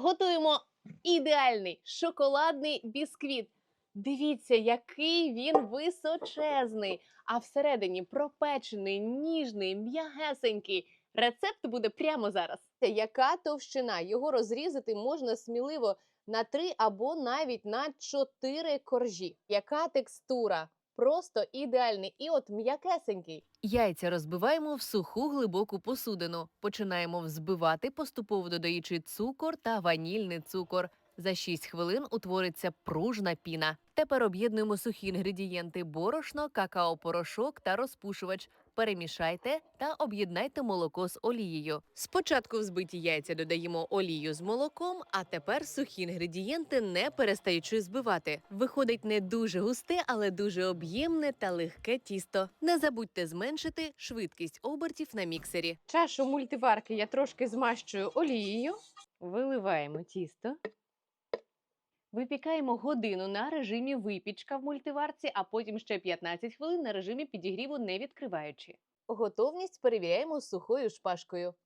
Готуємо ідеальний шоколадний бісквіт. Дивіться, який він височезний, а всередині пропечений, ніжний, м'ягесенький. Рецепт буде прямо зараз. Яка товщина? Його розрізати можна сміливо на три або навіть на чотири коржі. Яка текстура? Просто ідеальний і от м'якесенький. Яйця розбиваємо в суху глибоку посудину. Починаємо взбивати, поступово додаючи цукор та ванільний цукор. За 6 хвилин утвориться пружна піна. Тепер об'єднуємо сухі інгредієнти борошно, какао-порошок та розпушувач. Перемішайте та об'єднайте молоко з олією. Спочатку взбиті яйця додаємо олію з молоком, а тепер сухі інгредієнти не перестаючи збивати. Виходить не дуже густе, але дуже об'ємне та легке тісто. Не забудьте зменшити швидкість обертів на міксері. Чашу мультиварки я трошки змащую олією. Виливаємо тісто. Випікаємо годину на режимі випічка в мультиварці, а потім ще 15 хвилин на режимі підігріву не відкриваючи. Готовність перевіряємо сухою шпажкою.